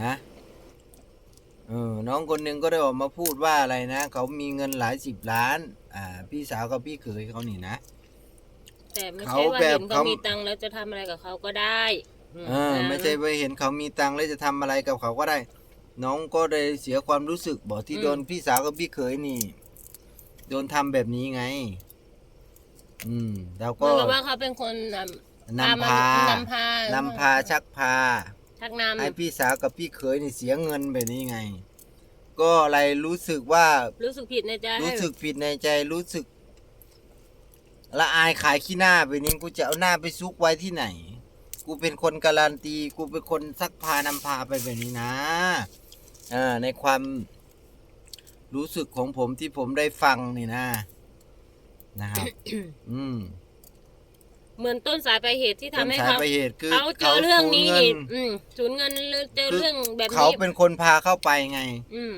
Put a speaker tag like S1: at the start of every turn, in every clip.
S1: นะเออน้องคนหนึ่งก็ได้ออกมาพูดว่าอะไรนะ เขามีเงินหลายสิบล้าน อ่า พี่สาวกับพี่เขยเขานี่นะ
S2: แต่ไม่
S1: เขา
S2: ใช่ว่า
S1: แบบ
S2: เห็นเขา
S1: เขามี
S2: มีตังค์แล้วจะทำอะไรกับเขาก็ได้อื
S1: เออไม่ใช่ไปเห็นเขามีตังค์แล้วจะทำอะไรกับเขาก็ได้ น้องก็ได้เสียความรู้สึกบอกที่โดนพี่สาวกับพี่เขยนี่ โดนทำแบบนี้ไง อืม แล้ว
S2: เหมื
S1: ก็
S2: อนกับว่าเขาเป็นคนนำ
S1: นำพานำ
S2: พานำ
S1: พาชักพา
S2: ชักนำ
S1: ให้พี่สาวกับพี่เขยนี่เสียเงินแบบนี้ไง ก็อะไรรู้สึกว่า
S2: รู้สึกผิดในใจ
S1: รู้สึกผิดในใจรู้สึก ละอายขายขี้หน้าไปนี้กูจะเอาหน้าไปซุกไว้ที่ไหน กูเป็นคนการันตี กูเป็นคนซักพานำพาไปแบบนี้นะอ่าในความรู้สึกของผมที่ผมได้ฟังนี่นะ นะครับ อืม
S2: เหมือนต้นสายปลายเหตุที่ทำให้
S1: ต้นสาย
S2: เขา
S1: ไปเหตุคือ
S2: เขาเจอเรื่องนี้
S1: สูญ
S2: นี่
S1: เงิ
S2: อืมสูญเงินหรือเจอ
S1: คือ
S2: เรื่องแบบ
S1: เขา
S2: นี้
S1: เป็นคนพาเข้าไปไง
S2: อืม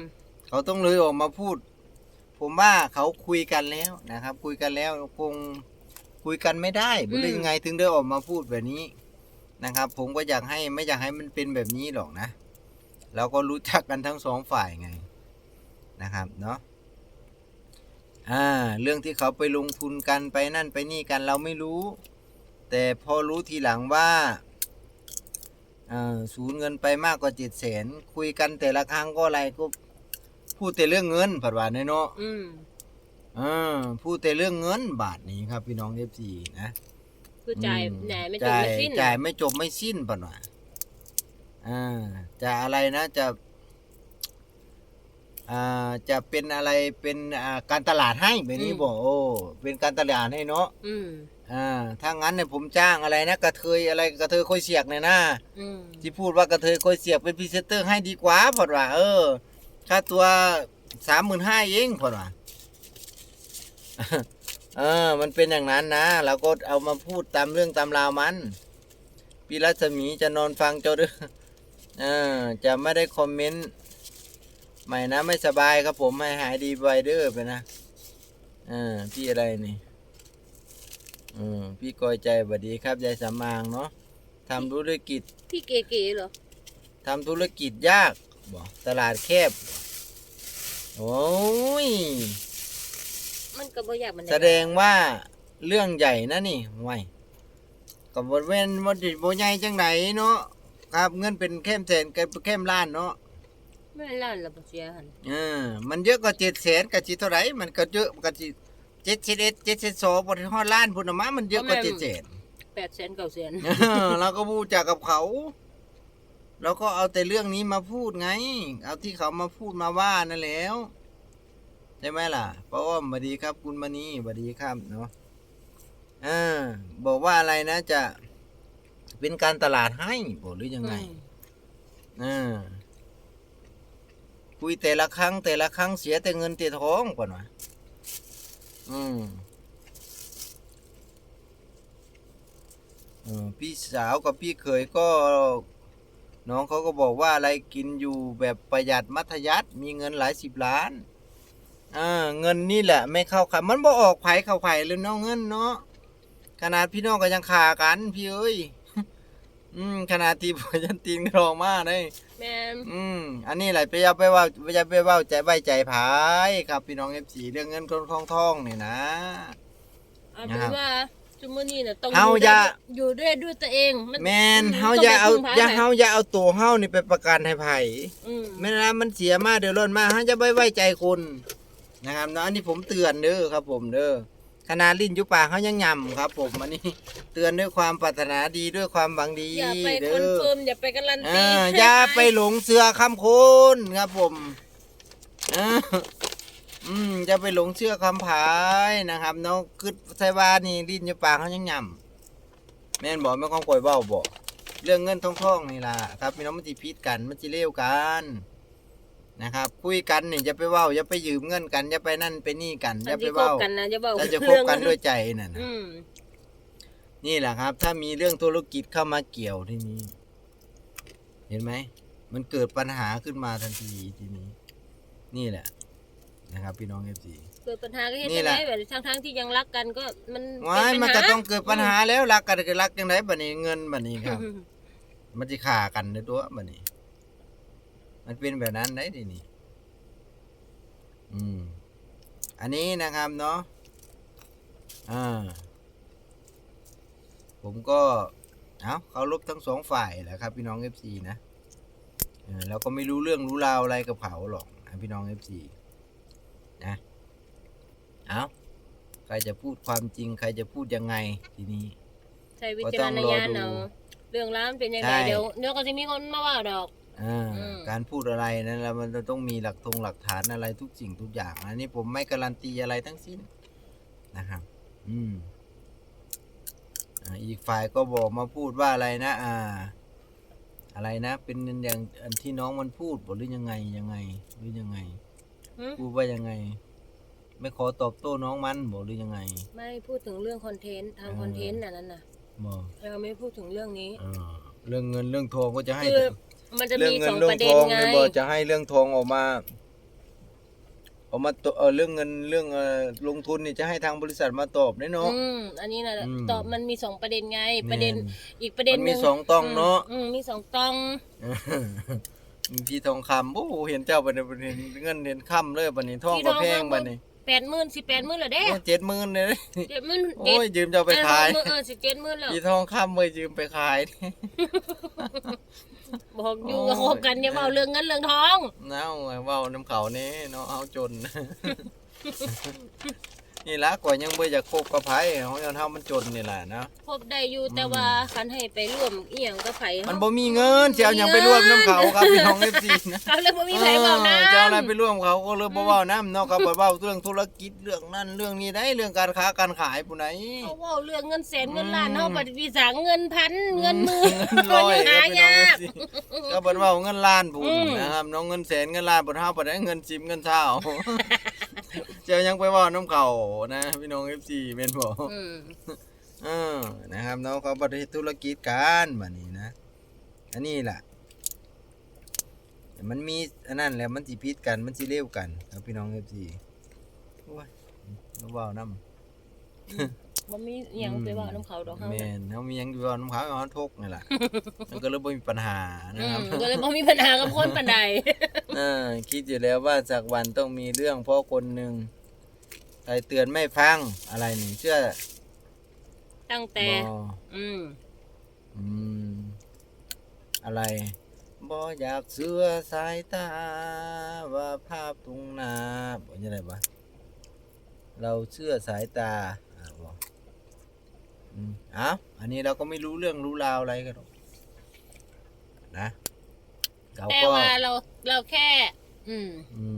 S1: เขาต้องเลยออกมาพูด ผมว่าเขาคุยกันแล้วนะครับ คุยกันแล้วคงคุยกันไม่ได้หรือยังไงถึงได้ออกมาพูดแบบนี้นะครับ ผมก็อยากให้ไม่อยากให้มันเป็นแบบนี้หรอกนะเราก็รู้จักกันทั้งสองฝ่ายไงนะครับเนาะอ่า เรื่องที่เขาไปลงทุนกันไปนั่นไปนี่กันเราไม่รู้ แต่พอรู้ทีหลังว่าเอ่อสูญเงินไปมากกว่าเจ็ดแสนคุยกันแต่ละครั้งก็อะไรก็พูดแต่เรื่องเงินผัดหวานเนาะ
S2: อืม
S1: อ่าพูดแต่เรื่องเงินบาทนี้ครับ พี่น้องเอฟซีนะ
S2: คือจ่าย
S1: อืม
S2: แหน่ไม่จบ
S1: จ่าย
S2: ไม่สิ้น
S1: จ่ายไม่จบไม่สิ้นผัดหวานอ่าจะอะไรนะจะ อ่าจะเป็นอะไรเป็นอ่าการตลาดให้แบบนี้บอกโอ้เป็นการตลาดให้เนาะ
S2: อืม
S1: อ่าถ้างั้นเนี่ยผมจ้างอะไรนะกระเทยอะไรกระเทยค่อยเสียกเนี่ยนะ
S2: อืม
S1: ที่พูดว่ากระเทยค่อยเสียกเป็นพรีเซนเตอร์ให้ดีกว่าพอดว่า เออค่าตัวสามหมื่นห้าเองพอดว่า เออ มันเป็นอย่างนั้นนะเราก็เอามาพูดตามเรื่องตามราวมันพี่รัศมีจะนอนฟังเจ้าเด้อเออจะไม่ได้คอมเมนต์ ใหม่นะไม่สบายครับผมให้หายดีไวเด้อไปนะเออพี่อะไรนี่เออพี่กอยใจบัดดีครับยายสามางเนาะทำธุรกิจ
S2: ที่เก๋ๆเหรอ
S1: ทำธุรกิจยากบ่ตลาดแคบบ่โอ้ย
S2: มันก็บ่อยากมัน
S1: แสดงว่าเรื่องใหญ่นะนี่ห่วยกับบทเว้นบทบใหญ่จังไหนเนาะครับเงินเป็นแค่แสนกับแค่ล้านเนาะ
S2: ไม่ล้านละบ่เสียหัน
S1: เออมันเยอะกว่าเจ็ดแสนกับจิเท่าไหร่มันก็เยอะกับจิเจ็ดสิบเอ็ดเจ็ดสิบสองบทฮอดล้านพุ่นน่ะมามันเยอะกว่าเจ็ดแสน
S2: แปดแสนเก้าแสน
S1: เออเราก็พูดจากกับเขา เราก็เอาแต่เรื่องนี้มาพูดไง เอาที่เขามาพูดมาว่านั่นแหล้ว ใช่ไหมล่ะเพราะว่าบดีครับ คุณมณีบดีครับเนาะอ่าบอกว่าอะไรนะจะเป็นการตลาดให้บอกหรือยังไง
S2: อืม
S1: อ่า คุยแต่ละครั้ง แต่ละครั้งเสียแต่เงินแต่ทองก่อนวะอืมเอพี่สาวกับพี่เขยก็ น้องเขาก็บอกว่าอะไรกินอยู่แบบประหยัดมัธยัติมีเงินหลายสิบล้านอ่าเงินนี่แหละ ไม่เข้าขายมันบ่ออกไผ่เข้าไผ่เลยเนาะเงินเนาะขนาดพี่น้องก็ยังขากันพี่เอ้ย อืมขนาดที่พ่อยันตีนกรองมาได้
S2: แม่น
S1: อืม อันนี้แหละไปอย่าไปเว่าอย่าไปเว่าใจไว้ใจผายครับพี่น้องเอฟซีเรื่องเงินทองทองทองนี่นะ
S2: เอาเป็นว่าจุมื้อนี้น่ะต้อง
S1: เฮา
S2: อยู่
S1: อย่า
S2: ได้อยู่ด้วยด้วยตัวเองน
S1: แม่น
S2: อื
S1: เฮาอย่าเอา
S2: ต้งไปพึ่งพ
S1: อย่า
S2: ใคร
S1: เฮาอย่าเอาตัวเฮานี่ไปประกันให้ไผ
S2: อืม
S1: ไม่นะมันเสียมาเดือดร้อนมาเฮาจะไปไว้ใจคนนะครับเนาะอันนี้ผมเตือนเด้อครับ ผมเด้อ ขนาดลิ้นอยู่ปากเฮายังย่ำครับผมอันนี้เตือนด้วยความปรารถนาดีด้วยความหวังดี
S2: อย่าไป
S1: เด้
S2: คอน
S1: อ
S2: เฟิร์มอย่าไปการัน
S1: เอ
S2: ตี
S1: อ
S2: ให้
S1: อย่า
S2: ใคร
S1: ไปหลงเสือคำคนครับผมเอออืมจะไปหลงเชื่อคำผายนะครับเนาะคือไซวานี่ลิ้นอยู่ปากเขายังย่ำแม่นบอกไม่ต้องคอยเบ้าบอกเรื่องเงินทองทองนี่ล่ะครับพี่น้องมันจะพิษกันมันจะเลวกัน นะครับ คุยกันนี่อย่าไปเว้าอย่าไปยืมเงินกันอย่าไปนั่นไปนี่กันอย่า
S2: อัน
S1: ไป
S2: ที่คบ
S1: เว้า
S2: กันนะอย่าเว้า
S1: เราจะคบกันด้วยใจนั่นน่ะ
S2: อืม
S1: นี่แหละครับ ถ้ามีเรื่องธุรกิจเข้ามาเกี่ยวที่นี้ เห็นไหมมันเกิดปัญหาขึ้นมาทันทีทีนี้ นี่แหละ นะครับ พี่น้องเอฟซี
S2: เกิดปัญหาก็เฮ็ด
S1: นี่
S2: จัง
S1: แห
S2: ได
S1: ละ
S2: แบบทั้งๆที่ยังรักกันก็มัน
S1: ว้าย
S2: เป็
S1: มัน
S2: ปัญ
S1: ก็
S2: หา
S1: ต้องเกิดปัญหาแล้วรักกันก็รักยังไงบัดนี้เงินบัดนี้ครับ มันจะขากันในตัวบัดนี้ มันเป็นแบบนั้นได้ดินี่ อืม อันนี้นะครับเนาะ อ่า ผมก็ เอาเคารพทั้งสองฝ่ายแหละครับ พี่น้องเอฟซีนะเออเราก็ไม่รู้เรื่องรู้ราวอะไรกับเขาหรอกนะพี่น้องเอฟซีนะ เอาใครจะพูดความจริง ใครจะพูดยังไงทีนี้
S2: ใช้วิจารณญาณ
S1: ก็ต้องรอดู
S2: เอาเรื่องราวมันเป็นยัง
S1: ใช่
S2: ไงเดี๋ยวเดี๋ยวก็จะมีคนมาว่าดอก
S1: อ่า
S2: อืม
S1: การพูดอะไรนั้นแล้วมันจะต้องมีหลักทงหลักฐานอะไรทุกสิ่งทุกอย่างอันนี้ผมไม่การันตีอะไรทั้งสิ้นนะครับ อืมอ่าอีกฝ่ายก็บอกมาพูดว่าอะไรนะ อ่า อะไรนะ เป็นอย่างอันที่น้องมันพูดบอกหรือยังไงยังไงหรือยังไง
S2: หึ
S1: พูดว่ายังไง ไม่ขอตอบโต้น้องมันบอกหรือยังไง
S2: ไม่พูดถึงเรื่องคอนเทนต์ทำคอนเทนต์น่ะนั่นน่ะ
S1: บอก
S2: เราไม่พูดถึงเรื่องนี้
S1: อ่าเรื่องเงินเรื่องทองก็จะให้
S2: คือ มันจะ
S1: เรื่
S2: มี
S1: เงิ
S2: สอง
S1: เรื่
S2: ประเด็
S1: ท
S2: น
S1: อง
S2: ไง
S1: เนี่ยบอกจะให้เรื่องทองออกมาออกมาตเออเรื่องเงินเรื่องเออลงทุนนี่จะให้ทางบริษัทมาตอบแน่เนาะ
S2: อืม อันนี้นะ
S1: อืม
S2: ตอบมันมีสองประเด็นไง ประเด็นอีกประเด็น
S1: มัน
S2: ห
S1: มี
S2: นึ่ง
S1: สองต้องเนาะ
S2: อืมมีสองตอง
S1: มีพี่ทองคำโอ้โหเห็นเจ้าบัดนี้บัดนี้เงินเห็นค่ำเลยบัดนี้ทองก็แพงบัดนี้
S2: แปดหมื่นสิแปดหมื่นเหรอเด้
S1: เจ็ดหมื่นเลย
S2: เจ็ดหมื่น
S1: โอ้ยยืมเจ้าไปขาย
S2: เออเออสิเจ็ดหมื่นแล้ว
S1: พี่ทองคำไปยืมไปขาย
S2: บอกอยู่
S1: โอ้ย
S2: กับคบกันอย่าเมาเรื่องเงินเรื่องทอง
S1: เน่าเว้าน้ำเขานี่เนาะเอาจนนี่ละกว่ายังบ่อยากคบกับไผเฮายังเฮามันจนนี่แหละนะ
S2: คบได้อยู่แต่ว่าคันให้ไปร่วมอีหยังก็ไผ
S1: มันบ่มีเงินสิเอาหยังไปร่วมน้ำเขาครับพี่น้อง FC นะ
S2: เขาเลยบ่มีไผเว้านะ
S1: เออจะเอาอะไรไปร่วมเขาก็เลยบ่เว้านํเนาะเขาบ่เว้าเรื่องธุรกิจเรื่องนั้นเรื่องนี้ได้เรื่องการค้าการขายผู้ไหน
S2: เขาเว้าเรื่องเงินแสนเงินล้านเฮาปฏิวิสาเงินพันเงินหมื่น
S1: เงินร้อย
S2: หา
S1: ครับพี่น้อง
S2: ยาก
S1: FC ก็บ่เว้าเงินล้านพุ่น
S2: อืม
S1: นะครับน้องเงินแสนเงินล้านบ่เฮาบ่ได้เงิน10เงินเท่าเจ้ายังไปเว้าน้ำเขานะพี่น้อง FC แม่นบ่
S2: อืม
S1: เออนะครับเนาะเขาบริธุรกิจกันแบบนี้นะอันนี้แหละ มันมีอันนั้นแหละมันสิพิษกันมันสิเร็วกันครับพี่น้องเอฟซีโอ้ยมาเว้าน้ำ
S2: บ่มีอิหยังไปเว้านํเขาดอกเฮา
S1: แม่นเขามีหยังอยู่เว้าน้ำเขาเขาทกนี่แหละมันก็เลยบ่มีปัญหา
S2: อื
S1: นะครับ
S2: มก็เลยบ่มีปัญหากับคนปานใด
S1: เออคิดอยู่แล้วว่าจากวันต้องมีเรื่องเพราะคนหนึ่งใครเตือนไม่ฟังอะไรนี่เชื่อ
S2: ตั้งแต่
S1: บ่
S2: อืม
S1: อืม อะไร บ่อยากเสือสายตา ว่าภาพตรงน้าบ่ยังไงวะเราเชื่อสายตาอ่าบ่อ้าวอันนี้เราก็ไม่รู้เรื่องรู้ราวอะไรกันหรอกนะเรา
S2: แต่
S1: ก็
S2: ว่าเราเราแค่ อืม
S1: อืม